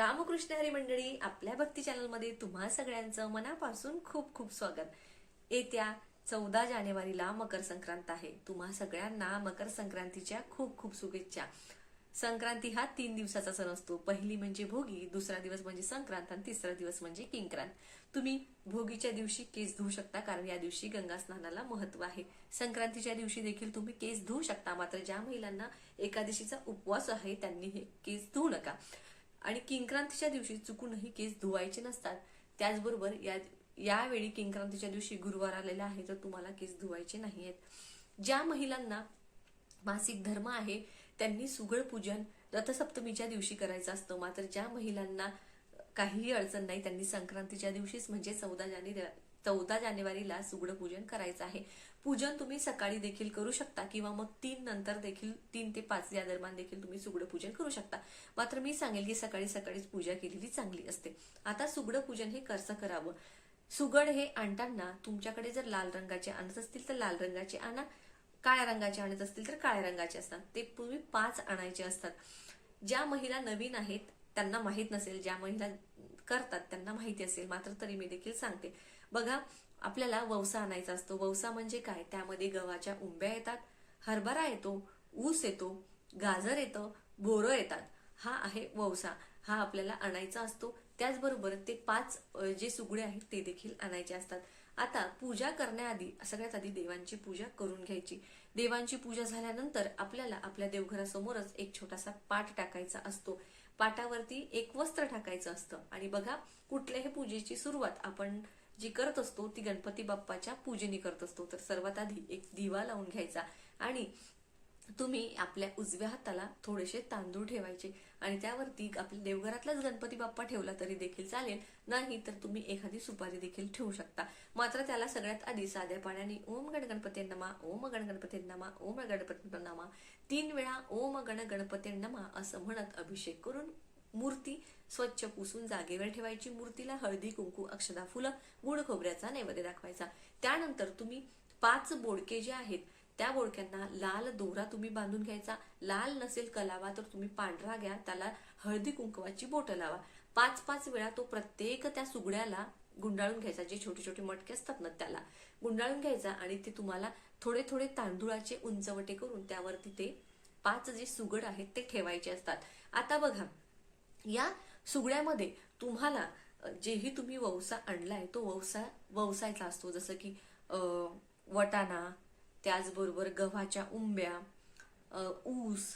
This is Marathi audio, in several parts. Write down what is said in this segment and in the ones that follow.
रामकृष्ण हरी मंडळी आपल्या भक्ती चॅनलमध्ये तुम्हा सगळ्यांचं मनापासून खूप खूप स्वागत. येत्या चौदा जानेवारीला मकर संक्रांत आहे. तुम्हा सगळ्यांना मकर संक्रांतीच्या खूप खूप शुभेच्छा. संक्रांती हा तीन दिवसाचा सण असतो. पहिली म्हणजे भोगी दुसरा दिवस म्हणजे संक्रांत आणि तिसरा दिवस म्हणजे किंक्रांत. तुम्ही भोगीच्या दिवशी केस धुवू शकता कारण या दिवशी गंगा स्नानाला महत्त्व आहे. संक्रांतीच्या दिवशी देखील तुम्ही केस धुवू शकता मात्र ज्या महिलांना एकादशीचा उपवास आहे त्यांनी हे केस धुवू नका. आणि किंक्रांतीच्या दिवशी चुकूनही केस धुवायचे नसतात त्याचबरोबर या यावेळी किंक्रांतीच्या दिवशी गुरुवार आलेला आहे तर तुम्हाला केस धुवायचे नाही आहेत ज्या महिलांना मासिक धर्म आहे त्यांनी सुगड पूजन रथसप्तमीच्या दिवशी करायचं असतं. मात्र ज्या महिलांना काहीही अडचण नाही त्यांनी संक्रांतीच्या दिवशीच म्हणजे चौदा जानेवारी चौदा जानेवारीला सुगड पूजन करायचं आहे. पूजन तुम्ही सकाळी देखील करू शकता किंवा मग तीन नंतर देखील तीन ते पाच या दरम्यान देखील तुम्ही सुगड पूजन करू शकता. मात्र मी सांगेल की सकाळी सकाळीच पूजा केलेली चांगली असते. आता सुगड पूजन हे कसं करावं? सुगड हे आणताना तुमच्याकडे जर लाल रंगाचे आणत असतील तर लाल रंगाचे आणा. काळ्या रंगाचे आणत असतील तर काळ्या रंगाचे असतात. ते तुम्ही पाच आणायचे असतात. ज्या महिला नवीन आहेत त्यांना माहीत नसेल ज्या महिला करतात त्यांना माहिती असेल मात्र तरी मी देखील सांगते. बघा आपल्याला ववसा आणायचा असतो. ववसा म्हणजे काय? त्यामध्ये गव्हाच्या उंब्या येतात हरभरा येतो ऊस येतो गाजर येतं बोरं येतात. हा आहे ववसा. हा आपल्याला आणायचा असतो. त्याचबरोबर ते पाच जे सुगडे आहेत ते देखील आणायचे असतात. आता पूजा करण्याआधी सगळ्यात आधी देवांची पूजा करून घ्यायची. देवांची पूजा झाल्यानंतर आपल्याला आपल्या देवघरासमोरच एक छोटासा पाट टाकायचा असतो. पाटावरती एक वस्त्र टाकायचं असतं. आणि बघा कुठल्याही पूजेची सुरुवात आपण जी करत असतो ती गणपती बाप्पाच्या पूजेने करत असतो. तर सर्वात आधी एक दिवा लावून घ्यायचा. आणि तुम्ही आपल्या उजव्या हाताला थोडेसे तांदूळ ठेवायचे आणि त्यावरती आपल्या देवघरातलाच गणपती बाप्पा ठेवला तरी देखील चालेल. नाही तर तुम्ही एखादी सुपारी देखील ठेवू शकता. मात्र त्याला सगळ्यात आधी साध्या पाण्याने ओम गण गणपती नमा ओम गण गणपती नमा ओम गणपती नमा तीन वेळा ओम गण गणपती नमा असं म्हणत अभिषेक करून मूर्ती स्वच्छ पुसून जागेवर ठेवायची. मूर्तीला हळदी कुंकू अक्षदा फुलं गुड खोबऱ्याचा नैवेद्य दाखवायचा. त्यानंतर तुम्ही पाच बोडके जे आहेत त्या बोडक्यांना लाल दोरा तुम्ही बांधून घ्यायचा. लाल नसेल कलावा तर तुम्ही पांढरा घ्या. त्याला हळदी कुंकवाची बोटं लावा. पाच पाच वेळा तो प्रत्येक त्या सुगड्याला गुंडाळून घ्यायचा. जे छोटे छोटे मटके असतात ना त्याला. गुंडाळून घ्यायचा आणि ते तुम्हाला थोडे थोडे तांदुळाचे उंचवटे करून त्यावरती ते पाच जे सुगड आहेत ते ठेवायचे असतात. आता बघा या सुगड्यामध्ये तुम्हाला जेही तुम्ही ववसा आणलाय तो ववसा ववसायचा असतो. जसं की वटाणा त्याचबरोबर गव्हाच्या उंब्या ऊस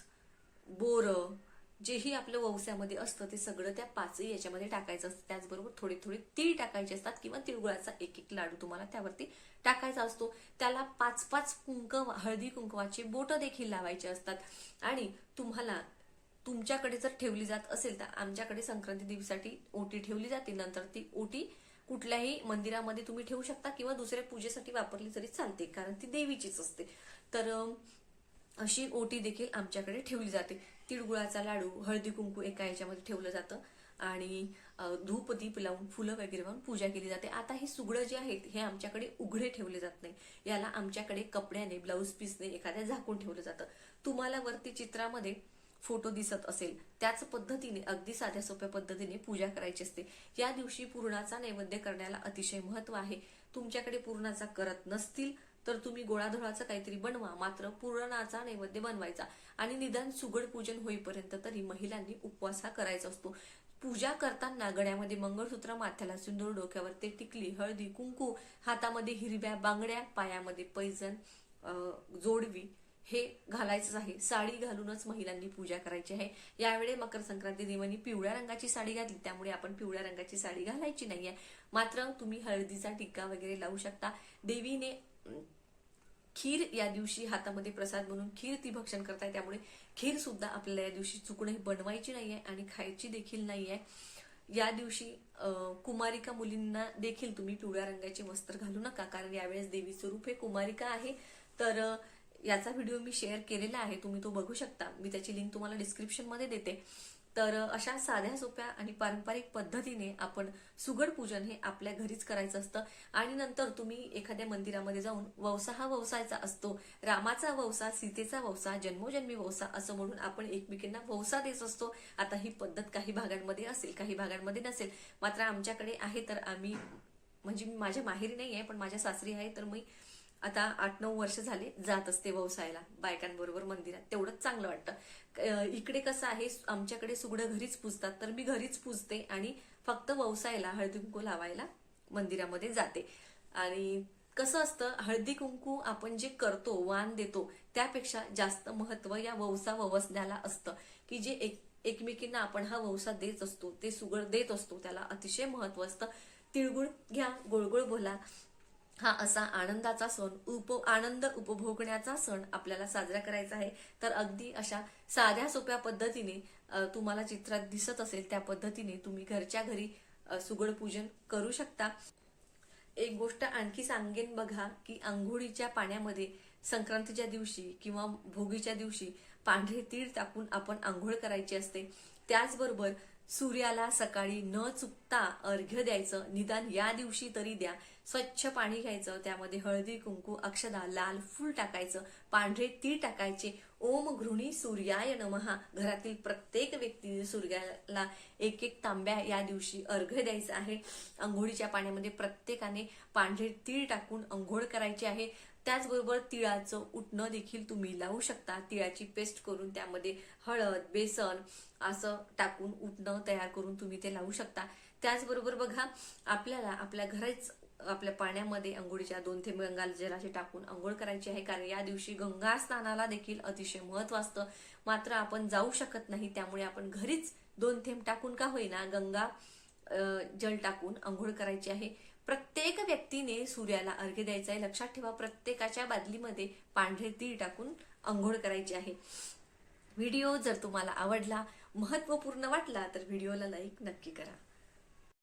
बोरं जेही आपलं ववसामध्ये असतं ते सगळं त्या पाचही याच्यामध्ये टाकायचं असतं. त्याचबरोबर थोडे थोडे तीळ टाकायचे असतात किंवा तिळगुळाचा एक एक लाडू तुम्हाला त्यावरती टाकायचा असतो. त्याला पाच पाच कुंक हळदी कुंकवाचे बोटं देखील लावायचे असतात. आणि तुम्हाला तुमच्याकडे जर ठेवली जात असेल तर आमच्याकडे संक्रांती दिवसाठी ओटी ठेवली जाते. नंतर ती ओटी कुठल्याही मंदिरामध्ये तुम्ही ठेवू शकता किंवा दुसऱ्या पूजेसाठी वापरली तरी चालते कारण ती देवीचीच असते. तर अशी ओटी देखील आमच्याकडे ठेवली जाते. तिळगुळाचा लाडू हळदी कुंकू एका याच्यामध्ये ठेवलं जातं. आणि धूप दीप लावून फुलं वगैरे लावून पूजा केली जाते. आता हे सुगडं जे आहेत हे आमच्याकडे उघडे ठेवले जात नाही. याला आमच्याकडे कपड्याने ब्लाऊज पीसने एखाद्या झाकून ठेवलं जातं. तुम्हाला वरती चित्रामध्ये फोटो दिसत असेल त्याच पद्धतीने अगदी साध्या सोप्या पद्धतीने पूजा करायची असते. या दिवशी पूर्णाचा नैवेद्य करण्याला अतिशय महत्त्व आहे. तुमच्याकडे पूर्णाचा करत नसतील तर तुम्ही गोळाधोळाचं काहीतरी बनवा. मात्र पूर्णाचा नैवेद्य बनवायचा आणि निदान सुगड पूजन होईपर्यंत तरी महिलांनी उपवास हा करायचा असतो. पूजा करताना गळ्यामध्ये मंगळसूत्र माथ्याला सिंदूर डोक्यावर ते टिकली हळदी कुंकू हातामध्ये हिरव्या बांगड्या पायामध्ये पैजण जोडवी हे घालायचंच आहे. साडी घालूनच महिलांनी पूजा करायची आहे. यावेळी मकर संक्रांती देवानी पिवळ्या रंगाची साडी घातली. त्यामुळे आपण पिवळ्या रंगाची साडी घालायची नाहीये. मात्र तुम्ही हळदीचा टिक्का वगैरे लावू शकता. देवीने खीर या दिवशी हातामध्ये प्रसाद म्हणून खीर ती भक्षण करताय. त्यामुळे खीर सुद्धा आपल्याला या दिवशी चुकणंही बनवायची नाहीये आणि खायची देखील नाहीये. या दिवशी कुमारिका मुलींना देखील तुम्ही पिवळ्या रंगाचे वस्त्र घालू नका. कारण यावेळेस देवीचं रूप हे कुमारिका आहे. तर याचा व्हिडिओ मी शेअर केलेला आहे तुम्ही तो बघू शकता. मी त्याची लिंक तुम्हाला डिस्क्रिप्शनमध्ये देते. तर अशा साध्या सोप्या आणि पारंपरिक पद्धतीने आपण सुगड पूजन हे आपल्या घरीच करायचं असतं. आणि नंतर तुम्ही एखाद्या मंदिरामध्ये जाऊन ववसा हा ववसायचा असतो. रामाचा ववसा सीतेचा ववसा जन्मोजन्मी ववसा असं म्हणून आपण एकमेकींना ववसा देत असतो. आता ही पद्धत काही भागांमध्ये असेल काही भागांमध्ये नसेल. मात्र आमच्याकडे आहे तर आम्ही म्हणजे माझ्या माहेरी नाही आहे पण माझ्या सासरी आहे तर मी आता आठ नऊ वर्ष झाले जात असते व्यवसायाला बायकांबरोबर मंदिरात. तेवढंच चांगलं वाटतं. इकडे कसं आहे आमच्याकडे सुगडं घरीच पूजतात तर मी घरीच पूजते आणि फक्त व्यवसायाला हळदी कुंकू लावायला मंदिरामध्ये जाते. आणि कसं असतं हळदी कुंकू आपण जे करतो वान देतो त्यापेक्षा जास्त महत्त्व या ववसा ववसण्याला असतं. की जे एक एकमेकींना आपण हा ववसा देत असतो ते सुगड देत असतो त्याला अतिशय महत्त्व असतं. तिळगुळ घ्या गोळगोळ बोला हा असा आनंदाचा सण उप आनंद उपभोगण्याचा सण आपल्याला साजरा करायचा आहे. तर अगदी अशा साध्या सोप्या पद्धतीने तुम्हाला चित्रात दिसत असेल त्या पद्धतीने तुम्ही घरच्या घरी सुगड पूजन करू शकता. एक गोष्ट आणखी सांगेन बघा की आंघोळीच्या पाण्यामध्ये संक्रांतीच्या दिवशी किंवा भोगीच्या दिवशी पांढरे तीळ टाकून आपण आंघोळ करायची असते. त्याचबरोबर सूर्याला सकाळी न चुकता अर्घ्य द्यायचं निदान या दिवशी तरी द्या. स्वच्छ पाणी घ्यायचं त्यामध्ये हळदी कुंकू अक्षदा लाल फूल टाकायचं पांढरे तीळ टाकायचे. ओम घृणी सूर्याय नमहा घरातील प्रत्येक व्यक्तीने सूर्याला एक एक तांब्या या दिवशी अर्घ्य द्यायचं आहे. अंघोळीच्या पाण्यामध्ये प्रत्येकाने पांढरे तीळ टाकून अंघोळ करायची आहे. त्याचबरोबर तिळाचं उठणं देखील तुम्ही लावू शकता. तिळाची पेस्ट करून त्यामध्ये हळद बेसन असं टाकून उठणं तयार करून तुम्ही ते लावू शकता. त्याचबरोबर बघा आपल्याला आपल्या घरच आपल्या पाण्यामध्ये अंघोळीच्या दोन थेंब गंगा जलाचे टाकून अंघोळ करायची आहे. कारण या दिवशी गंगा स्नानाला देखील अतिशय महत्त्व असतं. मात्र आपण जाऊ शकत नाही त्यामुळे आपण घरीच दोन थेंब टाकून का होईना गंगा जल टाकून आंघोळ करायची आहे. प्रत्येक व्यक्तीने सूर्याला अर्घ्य द्यायचा आहे लक्षात ठेवा प्रत्येकाच्या बादलीमध्ये पांढरे तीळ टाकून आंघोळ करायची आहे. व्हिडिओ जर तुम्हाला आवडला महत्त्वपूर्ण वाटला तर व्हिडिओला लाईक नक्की करा.